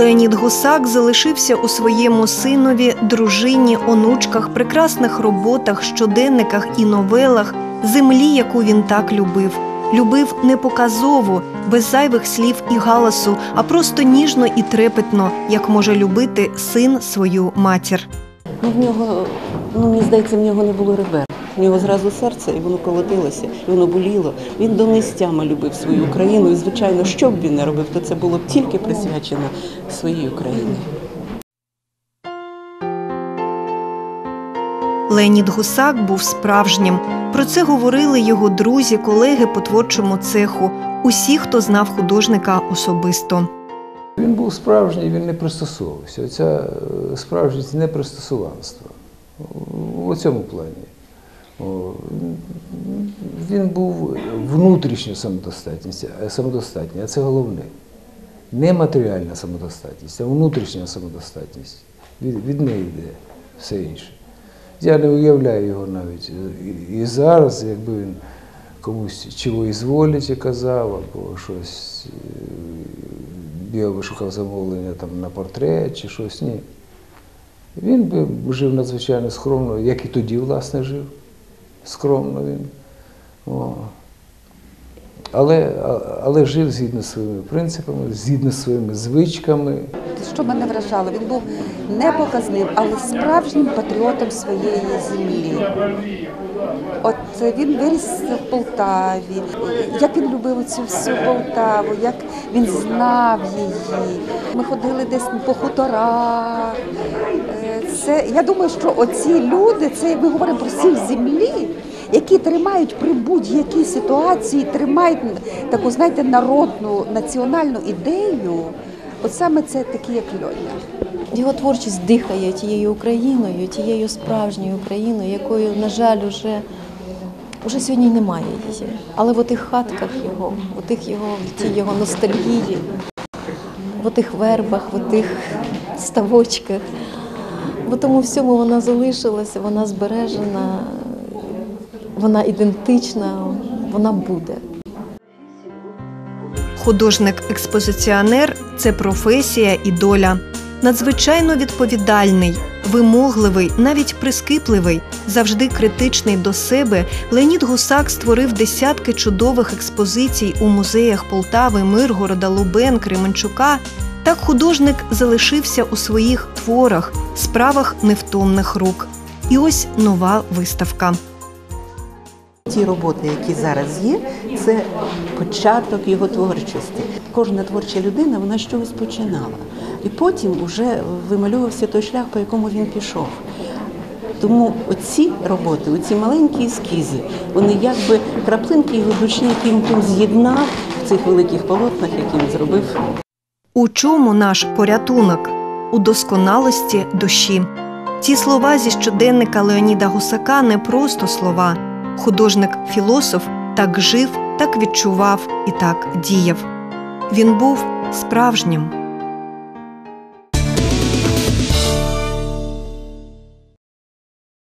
Леонід Гусак залишився у своєму синові, дружині, онучках, прекрасних роботах, щоденниках і новелах, землі, яку він так любив. Любив не показово, без зайвих слів і галасу, а просто ніжно і трепетно, як може любити син свою матір. Ну, в нього, ну мені здається, в нього не було ребер. В нього зразу серце, і воно колотилося, і воно боліло. Він до нестями любив свою Україну. І, звичайно, що б він не робив, то це було б тільки присвячено своїй Україні. Леонід Гусак був справжнім. Про це говорили його друзі, колеги по творчому цеху, усі, хто знав художника особисто. Він був справжній, він не пристосовувався. Оця е, справжність непристосуванство у цьому плані. Він був внутрішньо е, самодостатній, а це головне. Не матеріальна самодостатність, а внутрішня самодостатність. Від, від неї йде все інше. Я не уявляю його навіть і, і зараз, якби він комусь чого ізволить казав, або щось е, бігав би шукав замовлення там, на портрет чи щось. Ні. Він би жив надзвичайно скромно, як і тоді, власне, жив. Скромно він. О. Але, але жив згідно своїми принципами, згідно своїми звичками. Що мене вражало, він був непоказним, але справжнім патріотом своєї землі. От він виріс в Полтаві, як він любив цю всю Полтаву, як він знав її. Ми ходили десь по хуторах. Е, Це, я думаю, що оці люди, це ми говоримо про сіль землі, які тримають при будь-якій ситуації, тримають таку, знаєте, народну національну ідею. От саме це такі, як Льоня. Його творчість дихає тією Україною, тією справжньою Україною, якою, на жаль, уже, уже сьогодні немає її. Але в отих хатках його, в тих його, в тій його ностальгії, в тих вербах, в тих ставочках. В тому всьому вона залишилася, вона збережена, вона ідентична, вона буде. Художник-експозиціонер це професія і доля. Надзвичайно відповідальний, вимогливий, навіть прискіпливий, завжди критичний до себе. Леонід Гусак створив десятки чудових експозицій у музеях Полтави, Миргорода, Лубен, Кременчука. Так художник залишився у своїх творах, справах невтомних рук. І ось нова виставка. Ті роботи, які зараз є, це початок його творчості. Кожна творча людина вона чогось починала. І потім вже вимальовувався той шлях, по якому він пішов. Тому оці роботи, оці маленькі ескізи, вони якби краплинки його душі, які він з'єднав в цих великих полотнах, які він зробив У чому наш порятунок? У досконалості душі. Ці слова зі щоденника Леоніда Гусака не просто слова. Художник-філософ так жив, так відчував і так діяв. Він був справжнім.